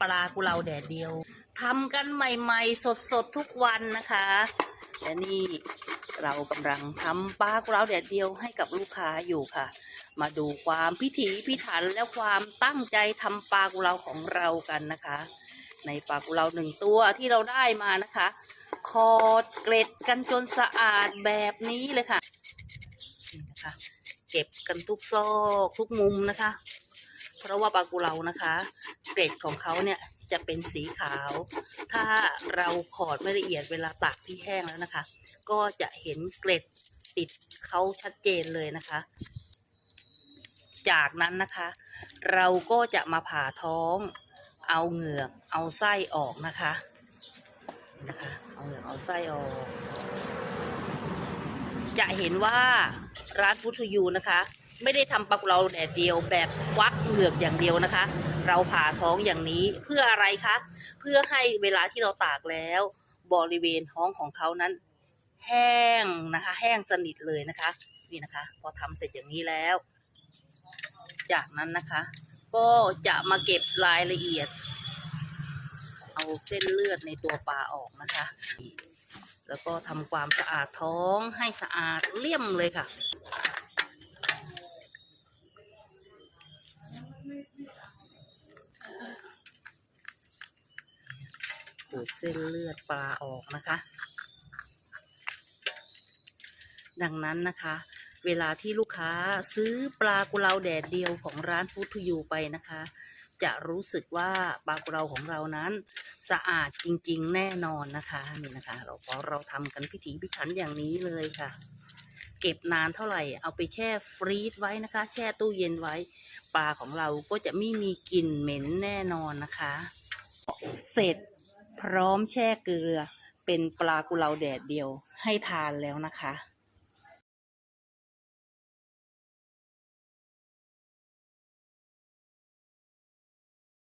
ปลากุเลาแดดเดียวทำกันใหม่ ๆ สดๆทุกวันนะคะและนี่เรากำลังทำปลากุเลาแดดเดียวให้กับลูกค้าอยู่ค่ะ มาดูความพิถีพิถันและความตั้งใจทำปลากุเลาของเรากันนะคะ ในปลากุเลาหนึ่งตัวที่เราได้มานะคะ คอดเกล็ดกันจนสะอาดแบบนี้เลยค่ะนี่นะคะ เก็บกันทุกซอกทุกมุมนะคะ เพราะว่าปลากุเลานะคะ เกล็ดของเขาเนี่ยจะเป็นสีขาว ถ้าเราขอดไม่ละเอียดเวลาตากที่แห้งแล้วนะคะ ก็จะเห็นเกล็ดติดเขาชัดเจนเลยนะคะ จากนั้นนะคะ เราก็จะมาผ่าท้อง เอาเหงือก เอาไส้ออกนะคะนะคะ เอาเหงือกเอาไส้ออก จะเห็นว่าร้านฟุตยูนะคะ ไม่ได้ทำปลากุเลาแดดเดียวแบบควักเหงือกอย่างเดียวนะคะ เราผ่าท้องอย่างนี้เพื่ออะไรคะ เพื่อให้เวลาที่เราตากแล้ว บริเวณท้องของเขานั้น แห้งนะคะ แห้งสนิทเลยนะคะ นี่นะคะ พอทำเสร็จอย่างนี้แล้ว จากนั้นนะคะ ก็จะมาเก็บรายละเอียด เอาเส้นเลือดในตัวปลาออกนะคะแล้วก็ทำความสะอาดท้องให้สะอาดเลี่ยมเลยค่ะ ขูดเส้นเลือดปลาออกนะคะ ดังนั้นนะคะ เวลาที่ลูกค้าซื้อปลากุเลาแดดเดียวของร้านฟู้ดทูยูไปนะคะ จะรู้สึกว่าปลากุเลาของเรานั้นสะอาดจริงๆ แน่นอนนะคะนี่นะคะ เราเพราะเราทำกันพิถีพิถันอย่างนี้เลยค่ะ เก็บนานเท่าไหร่ เอาไปแช่ฟรีซไว้นะคะ แช่ตู้เย็นไว้ ปลาของเราก็จะไม่มีกลิ่นเหม็นแน่นอนนะคะ เสร็จพร้อมแช่เกลือเป็นปลากุเลาแดดเดียวให้ทานแล้วนะคะ